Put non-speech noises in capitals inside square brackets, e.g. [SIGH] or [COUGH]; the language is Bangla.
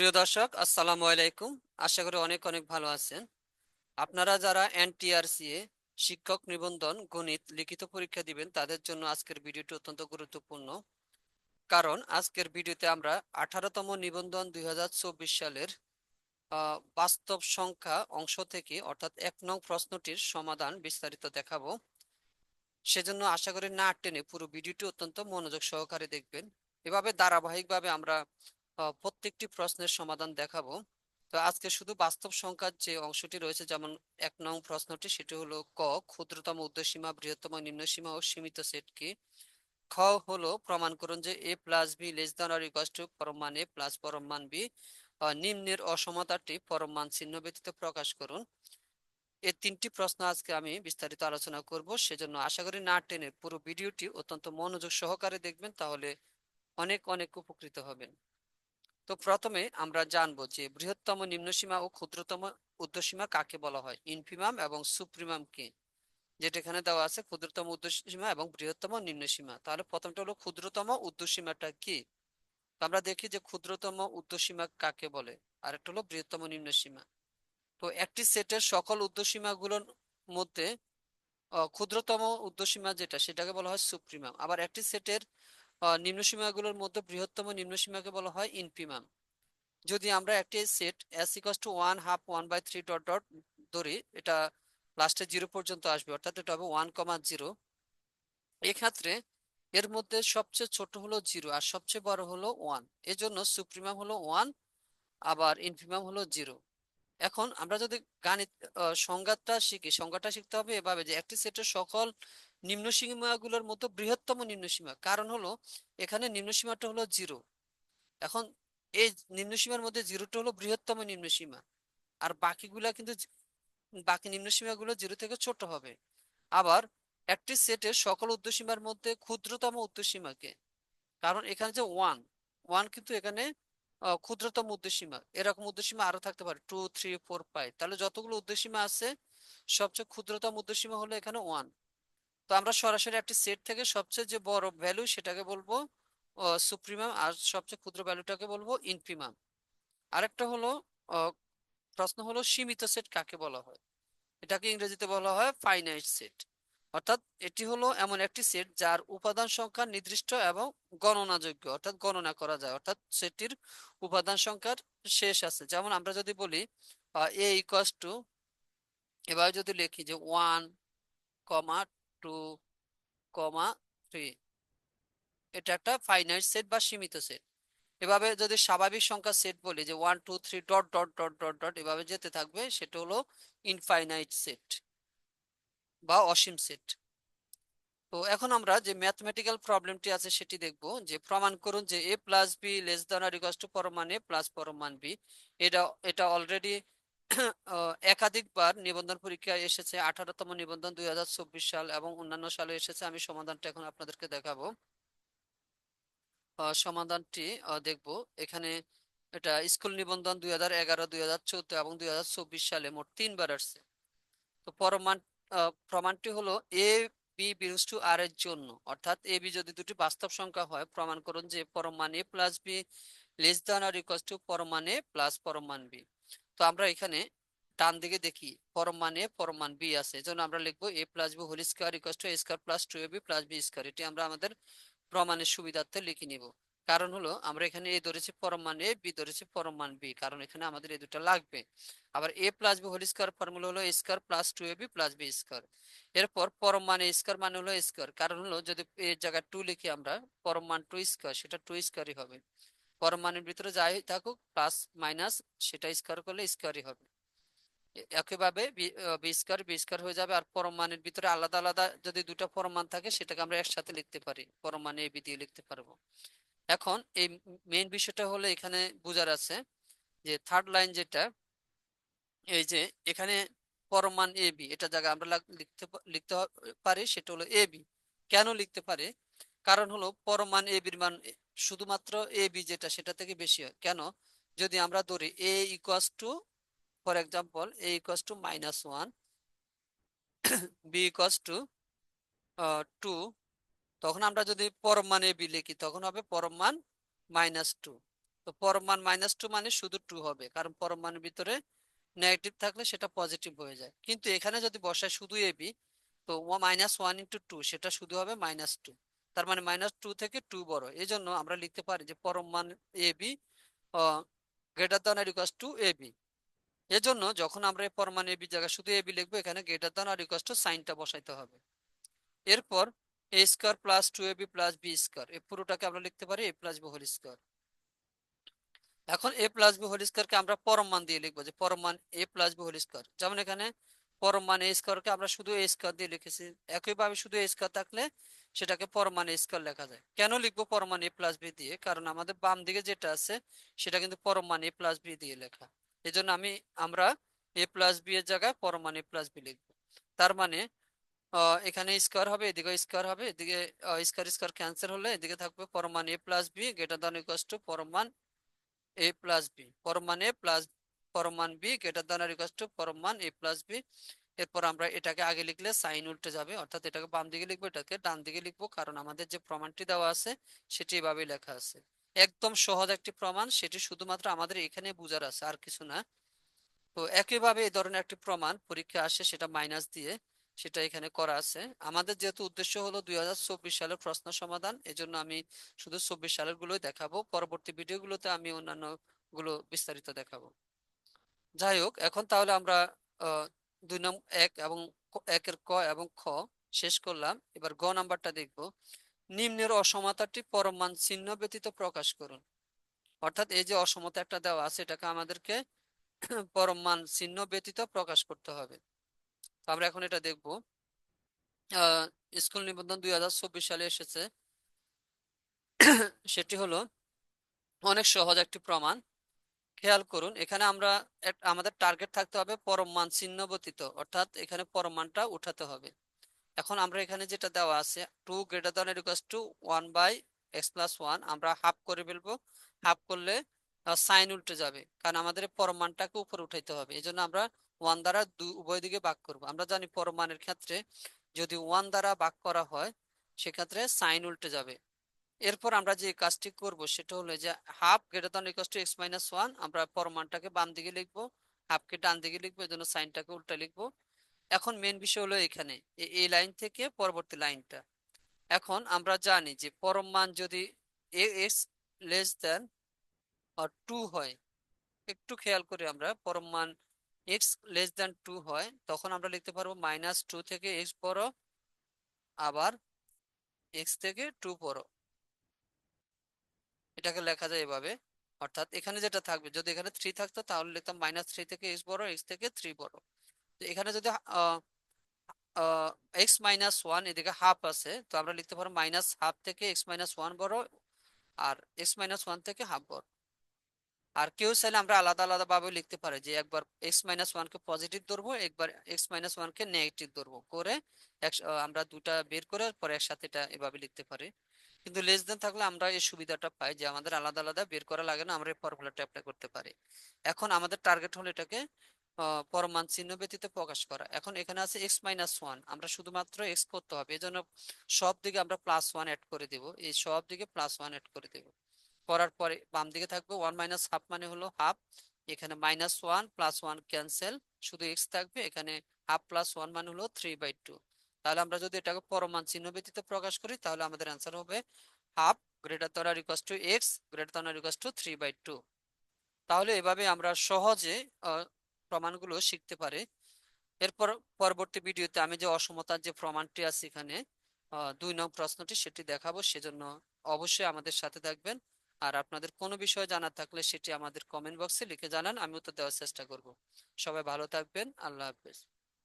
প্রিয় দর্শক, আসসালামু আলাইকুম। আশা করি অনেক অনেক ভালো আছেন। আপনারা যারা এনটিআরসিএ শিক্ষক নিবন্ধন, গণিত, লিখিত পরীক্ষা দিবেন, তাদের জন্য আজকের ভিডিওটি অত্যন্ত গুরুত্বপূর্ণ। কারণ আজকের ভিডিওতে আমরা আঠারোতম নিবন্ধন দুই হাজার চব্বিশ সালের বাস্তব সংখ্যা অংশ থেকে, অর্থাৎ এক নং প্রশ্নটির সমাধান বিস্তারিত দেখাবো। সেজন্য আশা করি না টেনে পুরো ভিডিওটি অত্যন্ত মনোযোগ সহকারে দেখবেন। এভাবে ধারাবাহিকভাবে আমরা প্রত্যেকটি প্রশ্নের সমাধান দেখাবো। তো আজকে শুধু বাস্তব সংখ্যার যে অংশটি রয়েছে, যেমন এক নং প্রশ্নটি, সেটি হলো ক, ক্ষুদ্রতম, উর্ধ্বসীমা, বৃহত্তম, নিম্নসীমা ও সীমিত সেট কি? খ হলো প্রমাণ করুন যে A plus B less than or equals to পরমান A plus পরমান বি নিম্নের অসমতাটি পরমান চিহ্ন ব্যতীত প্রকাশ করুন। এই তিনটি প্রশ্ন আজকে আমি বিস্তারিত আলোচনা করব, সেজন্য আশা করি না টেনে পুরো ভিডিওটি অত্যন্ত মনোযোগ সহকারে দেখবেন, তাহলে অনেক অনেক উপকৃত হবেন। তো প্রথমে আমরা জানব যে বৃহত্তম নিম্নসীমা ও ক্ষুদ্রতম ঊর্ধ্বসীমা কাকে বলা হয়? ইনফিমাম এবং সুপ্রিমাম কে? যেটা এখানে দেওয়া আছে, ক্ষুদ্রতম ঊর্ধ্বসীমা এবং বৃহত্তম নিম্নসীমা। তাহলে প্রথমটা হলো ক্ষুদ্রতম ঊর্ধ্বসীমাটা কি? আমরা দেখি যে ক্ষুদ্রতম ঊর্ধ্বসীমা কাকে বলে আর একটা হলো বৃহত্তম নিম্নসীমা। তো একটি সেটের সকল ঊর্ধ্বসীমাগুলোর মধ্যে ক্ষুদ্রতম ঊর্ধ্বসীমা যেটা, সেটাকে বলা হয় সুপ্রিমাম। আবার একটি সেটের নিম্নসীমাগুলোর মধ্যে বৃহত্তম নিম্নসীমাকে বলা হয় ইনফিমাম। যদি আমরা একটি set S equals to one half one by three dot dot ধরি, এটা লাস্টে জিরো পর্যন্ত আসবে, অর্থাৎ এটা হবে ওয়ান কমা জিরো এক্ষেত্রে এর মধ্যে সবচেয়ে ছোট হলো জিরো আর সবচেয়ে বড় হলো ওয়ান এজন্য সুপ্রিমাম হলো ওয়ান আবার ইনফিমাম হলো জিরো এখন আমরা যদি গাণিত সংজ্ঞাটা শিখি, সংজ্ঞাটা শিখতে হবে এভাবে যে একটি সেটের সকল নিম্ন সীমাগুলোর মধ্যে বৃহত্তম নিম্ন সীমা। কারণ হলো, এখানে নিম্ন সীমাটা হলো জিরো এখন এই নিম্ন সীমার মধ্যে জিরোটা হলো বৃহত্তম নিম্ন সীমা। আর বাকিগুলা কিন্তু বাকি নিম্ন সীমাগুলো জিরো থেকে ছোট হবে। আবার একটি সেটের সকল উর্ধ্বসীমার মধ্যে ক্ষুদ্রতম উর্ধ্বসীমাকে কারণ এখানে যে ওয়ান ওয়ান কিন্তু এখানে ক্ষুদ্রতম উর্ধ্বসীমা এরকম উর্ধ্বসীমা আরও থাকতে পারে টু থ্রি ফোর ফাইভ তাহলে যতগুলো উর্ধ্বসীমা আছে, সবচেয়ে ক্ষুদ্রতম উর্ধ্বসীমা হলো এখানে ওয়ান তো আমরা সরাসরি একটি সেট থেকে সবচেয়ে যে বড় ভ্যালু সেটাকে বলব সুপ্রিমাম আর সবচেয়ে ক্ষুদ্র ভ্যালুটাকে বলব ইনফিমাম আরেকটা হলো প্রশ্ন হলো সীমিত সেট কাকে বলা হয়? এটাকে ইংরেজিতে বলা হয় ফাইনাইট সেট অর্থাৎ এটি হলো এমন একটি সেট যার উপাদান সংখ্যা নির্দিষ্ট এবং গণনাযোগ্য, অর্থাৎ গণনা করা যায়। অর্থাৎ সেটটির উপাদান সংখ্যার শেষ আছে। যেমন আমরা যদি বলি এ ইকুয়াস টু এবার যদি লিখি যে one comma two comma three এটা একটা ফাইনাইট সেট বা সীমিত সেট এভাবে যদি স্বাভাবিক সংখ্যা সেট বলি যে one two three dot dot dot dot dot এভাবে যেতে থাকবে, সেটা হলো ইনফাইনাইট সেট বা অসীম সেট তো এখন আমরা যে ম্যাথমেটিক্যাল প্রবলেমটি আছে সেটি দেখব, যে প্রমাণ করুন যে A plus B less than or equals to পরমান A plus পরমান বি এটা এটা অলরেডি একাধিকবার নিবন্ধন পরীক্ষায় এসেছে। আঠারোতম নিবন্ধন দুই হাজার চব্বিশ সাল এবং অন্যান্য সালে এসেছে। আমি সমাধানটা এখন আপনাদেরকে দেখাবো। সমাধানটি দেখব। এখানে এটা স্কুল নিবন্ধন দুই হাজার এগারো দুই হাজার চোদ্দ এবং দুই হাজার চব্বিশ সালে মোট তিনবার আসছে। তো প্রমাণ আহ, প্রমাণটি হলো A B belongs to R এর জন্য। অর্থাৎ এ বি যদি দুটি বাস্তব সংখ্যা হয় প্রমাণ করুন যে পরমান A plus B less than or equals to পরমান A plus পরমান বি তো আমরা এখানে ডান দিকে দেখি পরমান এ পরমান বি আছে। এজন্য আমরা লিখব A plus B whole square equals to A square plus two A B plus B square এটি আমরা আমাদের প্রমাণের সুবিধার্থে লিখে নিব। কারণ হলো, আমরা এখানে এ ধরেছি পরমান এ বি ধরেছি পরমান বি। কারণ এখানে আমাদের এই দুটো লাগবে। আবার A plus B whole square formula হলো A square plus two A B plus B square এরপর পরম মানে স্কয়ার মানে হলো স্কয়ার কারণ হলো, যদি এর জায়গায় টু লিখি আমরা, পরম মান টু স্কয়ার সেটা টু স্কয়ারই হবে। পরম মানের ভিতরে যাই থাকুক প্লাস মাইনাস সেটা স্কোয়ার করলে স্কোয়ারই হবে। একইভাবে বি স্কয়ার বি স্কয়ার হয়ে যাবে, আর পরম মানের ভিতরে আলাদা আলাদা যদি দুটো পরম মান থাকে, সেটাকে আমরা একসাথে লিখতে পারি। পরম মানে এ বি দিয়ে লিখতে পারব। এখন এই মেইন বিষয়টা হলো এখানে বোঝার আছে যে থার্ড লাইন যেটা, এই যে এখানে পরমান এ বি এটা জায়গায় আমরা লিখতে লিখতে পারি, সেটা হলো এ বি কেন লিখতে পারে? কারণ হলো পরমান এ বির মান শুধুমাত্র এ বি যেটা, সেটা থেকে বেশি হয়। কেন? যদি আমরা ধরি A equals to for example A equals to minus one B equals to two তখন আমরা যদি পরম মান এ বি লিখি, তখন হবে পরম মান মাইনাস টু তো পরম মান মাইনাস টু মানে শুধু টু হবে, কারণ পরম মানের ভিতরে নেগেটিভ থাকলে সেটা পজিটিভ হয়ে যায়। কিন্তু এখানে যদি বসায় শুধু এ বি তো মাইনাস ওয়ান ইন্টু টু সেটা শুধু হবে মাইনাস টু তার মানে মাইনাস টু থেকে টু বড়। এই জন্য আমরা লিখতে পারি যে পরম মান A B greater than or equals to A B এজন্য যখন আমরা এই পরমাণু এবি জায়গায় শুধু এবি লিখব, এখানে greater than or equals to সাইনটা বসাইতে হবে। এরপর A square plus two A B plus B square এই পুরোটাকে আমরা লিখতে পারি A plus B whole square এখন এ প্লাস বি হোল স্কোয়ারকে আমরা পরম মান দিয়ে লিখব, যে পরম মান A plus B whole square যেমন এখানে পরম মান এ স্কোয়ারকে আমরা শুধু এ স্কোয়ার দিয়ে লিখেছি। একইভাবে শুধু এ স্কোয়ার থাকলে সেটাকে পরম মান স্কোয়ার লেখা যায়। কেন লিখব পরম এ প্লাস বি দিয়ে? কারণ আমাদের বাম দিকে যেটা আছে, সেটা কিন্তু পরম এ প্লাস বি দিয়ে লেখা। এই জন্য আমি, আমরা এ প্লাস বি এর জায়গায় পরম এ প্লাস বি লিখব। তার মানে এখানে স্কোয়ার হবে, এদিকে স্কোয়ার হবে, এদিকে স্কোয়ার স্কোয়ার ক্যান্সেল হলে এদিকে থাকবে পরমান A plus B greater than equals to পরমান A plus B পরমান এ প্লাস পরমান B greater than R equals to পরমান এ প্লাস বি এরপর আমরা এটাকে আগে লিখলে সাইন উল্টে যাবে, অর্থাৎ এটাকে বাম দিকে লিখব, এটাকে ডান দিকে লিখব, কারণ আমাদের যে প্রমাণটি দেওয়া আছে সেটি এভাবেই লেখা আছে। একদম সহজ একটি প্রমাণ, সেটি শুধুমাত্র আমাদের এখানে বুঝার আছে, আর কিছু না। তো একইভাবে এই ধরনের একটি প্রমাণ পরীক্ষা আসে, সেটা মাইনাস দিয়ে, সেটা এখানে করা আছে। আমাদের যেহেতু উদ্দেশ্য হলো দুই হাজার চব্বিশ সালের প্রশ্ন সমাধান, এজন্য আমি শুধু চব্বিশ সালের গুলোই দেখাবো। পরবর্তী ভিডিওগুলোতে আমি অন্যান্যগুলো বিস্তারিত দেখাবো। যাই হোক, এখন তাহলে আমরা দুই নং এক এবং একের ক এবং খ, শেষ করলাম। এবার গ নাম্বারটা দেখব। নিম্নের অসমতাটি পরমান চিহ্ন ব্যতীত প্রকাশ করুন। অর্থাৎ এই যে অসমতা একটা দেওয়া আছে, এটাকে আমাদেরকে [CLEARS THROAT] পরমান চিহ্ন ব্যতীত প্রকাশ করতে হবে। আমরা এখন এটা দেখব। স্কুল নিবন্ধন দুই হাজার চব্বিশ সালে এসেছে। [CLEARS THROAT] সেটি হলো, অনেক সহজ একটি প্রমাণ। খেয়াল করুন, এখানে আমরা আমাদের টার্গেট থাকতে হবে পরম মান চিহ্ন ব্যতীত, অর্থাৎ এখানে পরম মানটা উঠাতে হবে। এখন আমরা এখানে যেটা দেওয়া আছে two greater than equals to one by x plus one আমরা হাফ করে ফেলব। হাফ করলে সাইন উল্টে যাবে, কারণ আমাদের পরম মানটাকে উপরে উঠাইতে হবে। এই জন্য আমরা ওয়ান দ্বারা উভয় দিকে ভাগ করব। আমরা জানি পরম মানের ক্ষেত্রে যদি ওয়ান দ্বারা ভাগ করা হয়, সেক্ষেত্রে সাইন উল্টে যাবে। এরপর আমরা যে কাজটি করব সেটা হলো যে half greater than equals to x minus one আমরা পরমাণটাকে বাম দিকে লিখব হাফকে ডান দিকে লিখব, এই জন্য সাইনটাকে উল্টা লিখব। এখন মেন বিষয় হলো এখানে এই লাইন থেকে পরবর্তী লাইনটা এখন আমরা জানি যে পরম মান যদি এক্স লেস দেন টু হয়, একটু খেয়াল করে আমরা পরম মান এক্স লেস দেন টু হয়, তখন আমরা লিখতে পারব মাইনাস টু থেকে এক্স বড়, আবার এক্স থেকে টু বড়। এটাকে লেখা যায় এভাবে। অর্থাৎ এখানে যেটা থাকবে, যদি এখানে থ্রি থাকতো, তাহলে লিখতাম মাইনাস থ্রি থেকে এক্স বড় এক্স থেকে থ্রি বড়। তো এখানে যদি এক্স মাইনাস ওয়ান এদিকে হাফ আছে, তো আমরা লিখতে পারব মাইনাস হাফ থেকে এক্স মাইনাস ওয়ান বড়, আর এক্স মাইনাস ওয়ান থেকে হাফ বড়। আর কেউ চাইলে আমরা আলাদা আলাদা ভাবে লিখতে পারি যে একবার এক্স মাইনাস ওয়ানকে পজিটিভ ধরবো, একবার এক্স মাইনাস ওয়ানকে নেগেটিভ ধরবো। করে আমরা দুটা বের করে, পরে একসাথে এটা এভাবে লিখতে পারি। কিন্তু লেস দেন থাকলে আমরা এই সুবিধাটা পাই যে আমাদের আলাদা আলাদা বের করা লাগে না, আমরা এই ফর্মুলাটা অ্যাপ্লাই করতে পারি। এখন আমাদের টার্গেট হলো এটাকে পরমান চিহ্ন ব্যতীত প্রকাশ করা। এখন এখানে আছে এক্স মাইনাস ওয়ান আমরা শুধুমাত্র এক্স করতে হবে। এই জন্য সব দিকে আমরা প্লাস ওয়ান অ্যাড করে দেব। এই সব দিকে প্লাস ওয়ান অ্যাড করে দেব। করার পরে বাম দিকে থাকবে ওয়ান মাইনাস হাফ মানে হলো হাফ এখানে minus one plus one cancel শুধু এক্স থাকবে। এখানে হাফ প্লাস ওয়ান মানে হলো থ্রি বাই টু তাহলে আমরা যদি এটাকে পরমান চিহ্ন ব্যতীত প্রকাশ করি, তাহলে আমাদের অ্যান্সার হবে হাফ গ্রেটার দ্যান আর টু এক্স গ্রেটার দ্যান আর টু থ্রি বাই টু তাহলে এভাবে আমরা সহজে প্রমাণগুলো শিখতে পারি। এরপর পরবর্তী ভিডিওতে আমি যে অসমতার যে প্রমাণটি আছে এখানে দুই নং প্রশ্নটি সেটি দেখাবো, সেজন্য অবশ্যই আমাদের সাথে থাকবেন। আর আপনাদের কোনো বিষয় জানার থাকলে সেটি আমাদের কমেন্ট বক্সে লিখে জানান, আমি উত্তর দেওয়ার চেষ্টা করব। সবাই ভালো থাকবেন, আল্লাহ হাফেজ।